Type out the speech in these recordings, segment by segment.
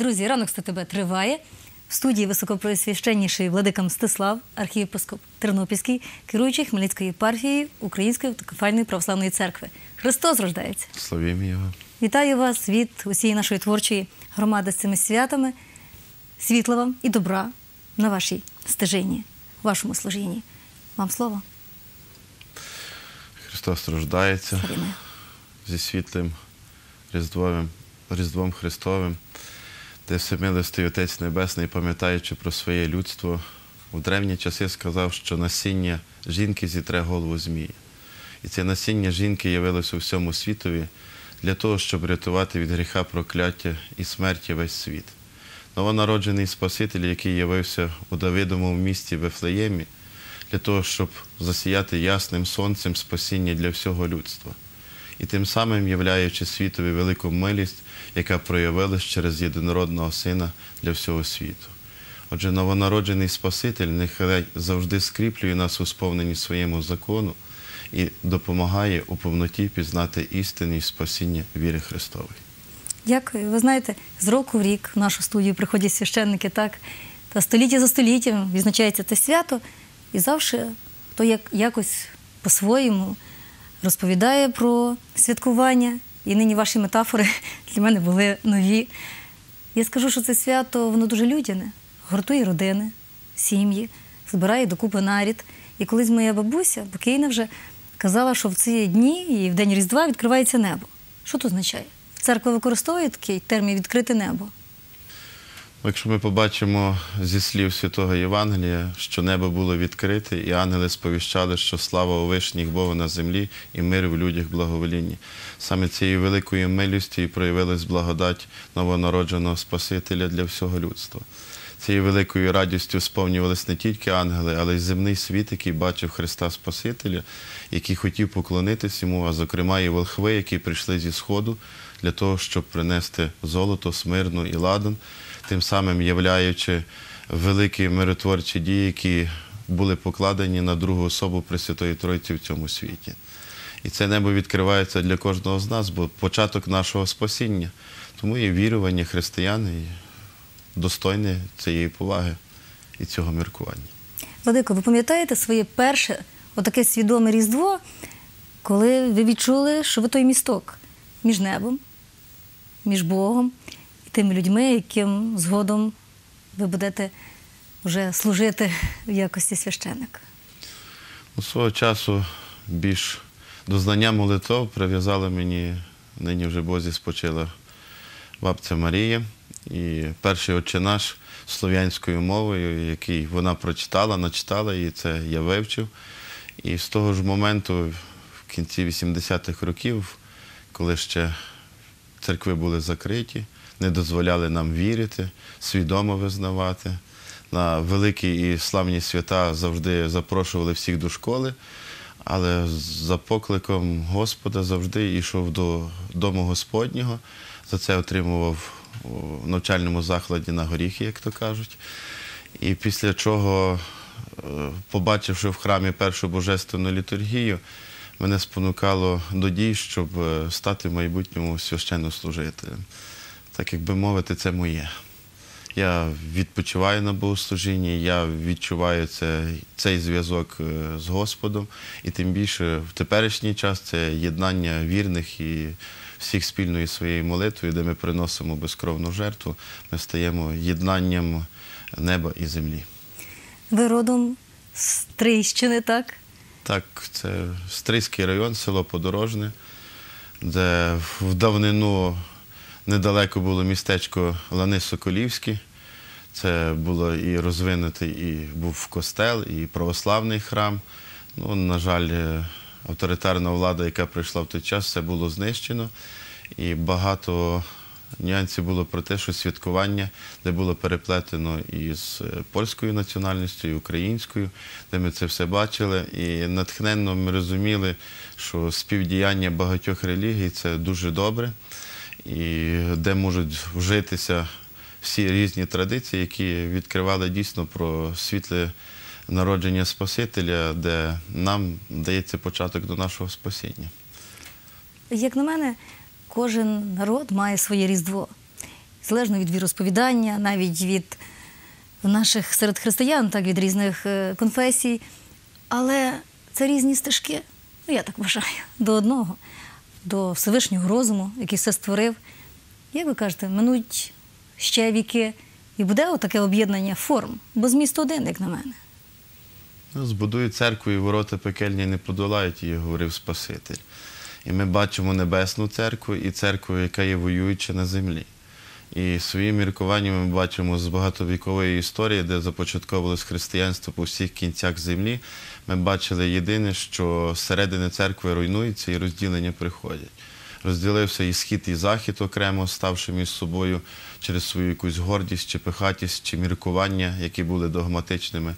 Друзі, ранок з тебе триває. В студії високопреосвященніший владика Мстислав, архієпископ Тернопільський, керуючий Хмельницькою єпархією Української автокефальної православної церкви. Христос рождається. Славімо його. Вітаю вас від усієї нашої творчої громади з цими святами. Світла вам і добра на вашій стежині, вашому служінні. Вам слово. Христос рождається Славімо. зі світлим Різдвовим, Різдвом Христовим, де всемилостий Отець Небесний, пам'ятаючи про своє людство, в древні часи сказав, що насіння жінки зітре голову змія. І це насіння жінки явилося у всьому світові для того, щоб рятувати від гріха прокляття і смерті весь світ. Новонароджений Спаситель, який явився у Давидовому місті Вифлеємі, для того, щоб засіяти ясним сонцем спасіння для всього людства. І тим самим являючи світові велику милість, яка проявилась через єдинородного Сина для всього світу. Отже, новонароджений Спаситель нехай завжди скріплює нас у сповненні своєму закону і допомагає у повноті пізнати істинність спасіння віри Христової. Дякую. Ви знаєте, з року в рік в нашу студію приходять священники так, та століття за століттям відзначається це свято, і завжди хто як, якось по-своєму розповідає про святкування. І нині ваші метафори для мене були нові. Я скажу, що це свято воно дуже людяне, гуртує родини, сім'ї, збирає докупи нарід. І колись моя бабуся, покійна вже, казала, що в ці дні і в день Різдва відкривається небо. Що це означає? Церква використовує такий термін відкрите небо. Якщо ми побачимо зі слів Святого Євангелія, що небо було відкрите, і ангели сповіщали, що слава у вишніх Богу на землі і мир в людях благоволінні. Саме цією великою милістю проявилась благодать новонародженого Спасителя для всього людства. Цією великою радістю сповнювались не тільки ангели, але й земний світ, який бачив Христа Спасителя, який хотів поклонитись йому, а зокрема і волхви, які прийшли зі Сходу для того, щоб принести золото, смирну і ладан, тим самим являючи великі миротворчі дії, які були покладені на другу особу Пресвятої Тройці в цьому світі. І це небо відкривається для кожного з нас, бо початок нашого спасіння. Тому і вірування християн достойне цієї поваги і цього міркування. Владико, ви пам'ятаєте своє перше отаке свідоме Різдво, коли ви відчули, що ви той місток між небом, між Богом тими людьми, яким згодом ви будете вже служити в якості священника? У свого часу більш до знання молитв прив'язала мені, нині вже Бозі спочила бабця Марія. І перший отче наш слов'янською мовою, який вона прочитала, начитала, і це я вивчив. І з того ж моменту, в кінці 80-х років, коли ще церкви були закриті, не дозволяли нам вірити, свідомо визнавати. На великі і славні свята завжди запрошували всіх до школи, але за покликом Господа завжди йшов до дому Господнього. За це отримував у навчальному закладі на горіхи, як то кажуть. І після чого, е, побачивши в храмі першу божественну літургію, мене спонукало до дій, щоб е, стати в майбутньому священнослужителем. Так як би мовити, це моє. Я відпочиваю на богослужінні, я відчуваю це, цей зв'язок е, з Господом, і тим більше в теперішній час це єднання вірних і всіх спільною своєю молитвою, де ми приносимо безкровну жертву, ми стаємо єднанням неба і землі. Ви родом з Трийщини, так? Так, це Стрийський район, село Подорожне, де в давнину недалеко було містечко Лани Соколівське. Це було і розвинутий, і був костел, і православний храм. Ну, на жаль, е, авторитарна влада, яка прийшла в той час, все було знищено. І багато нюансів було про те, що святкування, де було переплетено із е, польською національністю, і українською, де ми це все бачили. І натхненно ми розуміли, що співдіяння багатьох релігій це дуже добре, і де можуть вжитися всі різні традиції, які відкривали дійсно про світле народження Спасителя, де нам дається початок до нашого спасіння. Як на мене, кожен народ має своє Різдво. залежно від віросповідання, навіть від наших серед християн, так від різних е, конфесій. Але це різні стежки, ну я так вважаю, до одного, до Всевишнього розуму, який все створив. Як ви кажете, минуть ще віки, і буде отаке об'єднання форм, бо зміст один, як на мене. Ну, Збудують церкву і ворота пекельні не подолають її, говорив Спаситель. І ми бачимо небесну церкву і церкву, яка є воююча на землі. І своїм міркуванням ми бачимо з багатовікової історії, де започатковувалось християнство по всіх кінцях землі. Ми бачили єдине, що середини церкви руйнуються і розділення приходять. Розділився і схід, і захід окремо, ставши між собою через свою якусь гордість, чи пихатість, чи міркування, які були догматичними,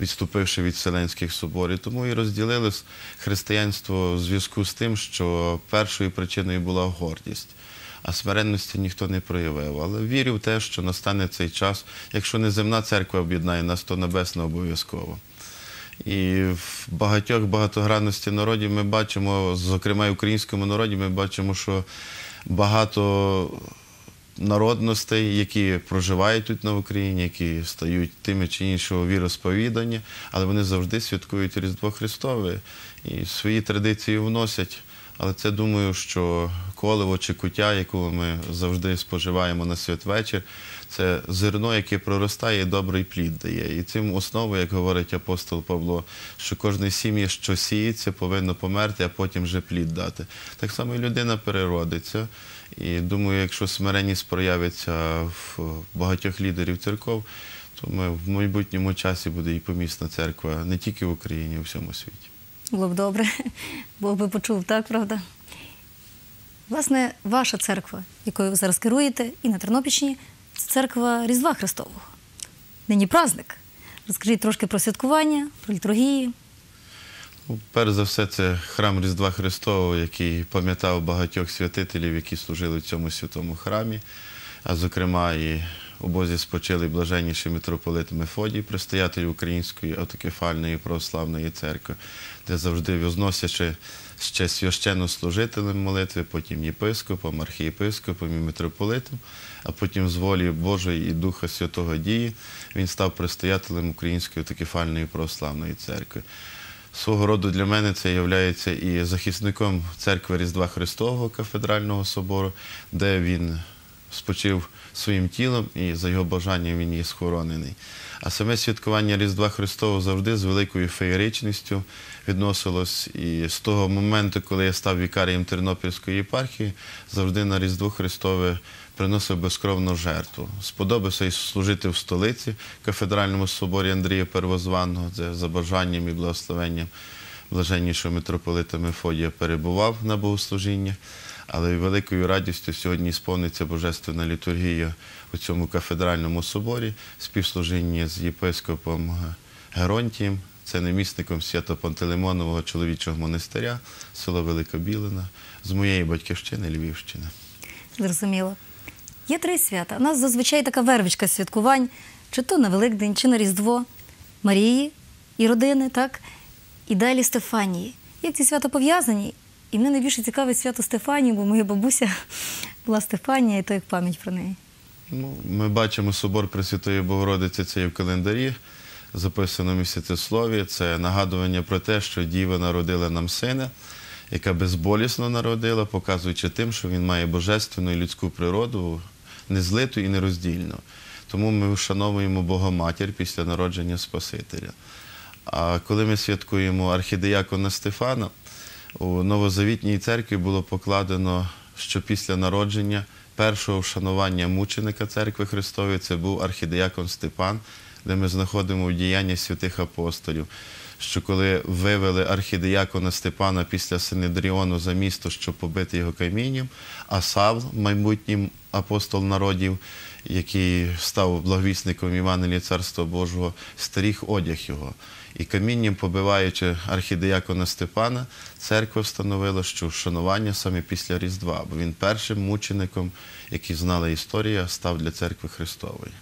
відступивши від Вселенських соборів. Тому і розділилось християнство в зв'язку з тим, що першою причиною була гордість. А смиренності ніхто не проявив. Але вірю в те, що настане цей час, якщо не земна церква об'єднає нас, то небесна обов'язково. І в багатьох багатогранності народів ми бачимо, зокрема в українському народі, ми бачимо, що багато народностей, які проживають тут на Україні, які стають тими чи іншого віросповідання, але вони завжди святкують Різдво Христове і свої традиції вносять. Але це думаю, що коливо чи куття, яку ми завжди споживаємо на святвечір, це зерно, яке проростає і добрий плід дає. І цим основою, як говорить апостол Павло, що кожне сім'я, що сіється, повинно померти, а потім вже плід дати. Так само і людина переродиться. І думаю, якщо смиренність проявиться в багатьох лідерів церков, то ми в майбутньому часі буде і помісна церква не тільки в Україні, а у всьому світі. Було б добре, Бог би почув, так, правда? Власне, ваша церква, якою ви зараз керуєте, і на Тернопільщині, це церква Різдва Христового. Нині праздник. Розкажіть трошки про святкування, про літургії. Ну, Перш за все, це храм Різдва Христового, який пам'ятав багатьох святителів, які служили в цьому святому храмі, а зокрема і у Бозі спочили блаженніший митрополит Мефодій, предстоятель Української автокефальної православної церкви, де завжди возносячи ще священнослужителем молитви, потім єпископом, архієпископом і митрополитом, а потім з волі Божої і Духа Святого дії він став предстоятелем Української автокефальної православної церкви. Свого роду для мене це є і захисником церкви Різдва Христового кафедрального собору, де він спочив своїм тілом і за його бажанням він є схоронений. А саме святкування Різдва Христового завжди з великою феєричністю відносилось. І з того моменту, коли я став вікарієм Тернопільської єпархії, завжди на Різдво Христове приносив безкровну жертву. Сподобався і служити в столиці кафедральному соборі Андрія Первозванного, де за бажанням і благословенням блаженнішого митрополита Мефодія перебував на богослужіння. Але великою радістю сьогодні сповниться Божественна літургія у цьому кафедральному соборі, співслужіння з єпископом Геронтієм, це намісником Свято-Пантелеймонового чоловічого монастиря, село Великобілина, з моєї батьківщини Львівщини. Зрозуміло. Є три свята. У нас зазвичай така вервичка святкувань, чи то на Великдень, чи на Різдво Марії і родини, так? І далі Стефанії. Як ці свята пов'язані? І мене найбільше цікавить свято Стефанії, бо моя бабуся була Стефанія, і то як пам'ять про неї. Ну, ми бачимо собор Пресвятої Богородиці, це є в календарі, записано в місяцеслові. Це нагадування про те, що Діва народила нам сина, яка безболісно народила, показуючи тим, що він має божественну і людську природу, незлиту і нероздільну. Тому ми вшановуємо Богоматір після народження Спасителя. А коли ми святкуємо архідеякона Стефана, у Новозавітній церкві було покладено, що після народження першого вшанування мученика церкви Христової це був архідеякон Степан, де ми знаходимо діяння святих апостолів. Що коли вивели архідеякона Степана після Синедріону за місто, щоб побити його камінням, а Савл, майбутній апостол народів, який став благовісником Івангелія Царства Божого, старіг одяг його. І камінням, побиваючи архідеякона Степана, церква встановила, що вшанування саме після Різдва, бо він першим мучеником, який знала історія, став для церкви Христової.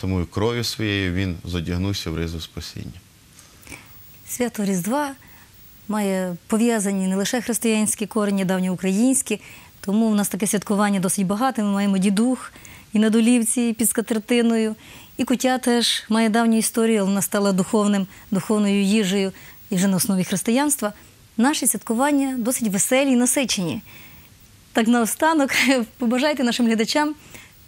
Тому кров'ю своєю він зодягнувся в ризу спасіння. Свято Різдва має пов'язані не лише християнські корені, давньоукраїнські, Тому у нас таке святкування досить багате. Ми маємо дідух і на долівці, і під скатертиною. І кутя теж має давню історію, вона стала духовним, духовною їжею і вже на основі християнства. Наші святкування досить веселі і насичені. Так наостанок побажайте нашим глядачам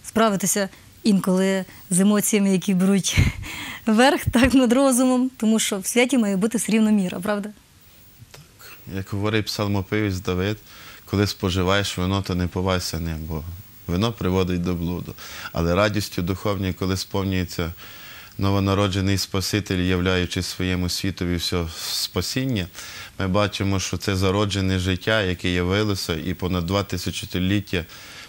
справитися інколи з емоціями, які беруть верх так над розумом, тому що в святі має бути все рівно міра, правда? Так, Як говорить псалмопивець Давид, коли споживаєш вино, то не повайся ним, бо вино приводить до блуду. Але радістю духовною, коли сповнюється новонароджений Спаситель, являючи своєму світові все спасіння, ми бачимо, що це зароджене життя, яке явилося і понад два тисячоліття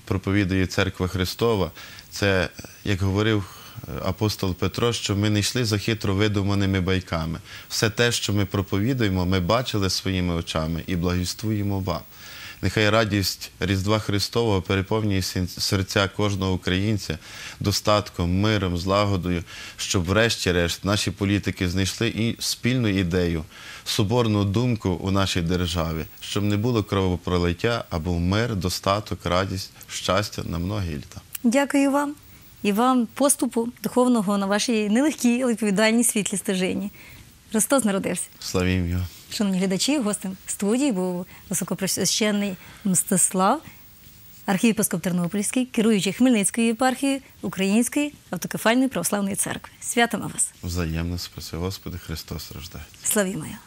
проповідує Церква Христова. Це, як говорив е, апостол Петро, що ми не йшли за хитро видуманими байками. Все те, що ми проповідуємо, ми бачили своїми очами і благовістуємо вам. Нехай радість Різдва Христового переповнює серця кожного українця достатком, миром, злагодою, щоб врешті-решт наші політики знайшли і спільну ідею, соборну думку у нашій державі, щоб не було кровопролиття, а був мир, достаток, радість, щастя на многі літа. Дякую вам і вам поступу духовного на вашій нелегкій, але відповідальній світлі стежині. Христос народився. Славім його! Шановні глядачі, гостем студії був високопросвященний Мстислав, архієпископ Тернопільський, керуючий Хмельницькою єпархією Української автокефальної православної церкви. Святимо вас! Взаємно спаси Господи Христос рождається. Славімо! його!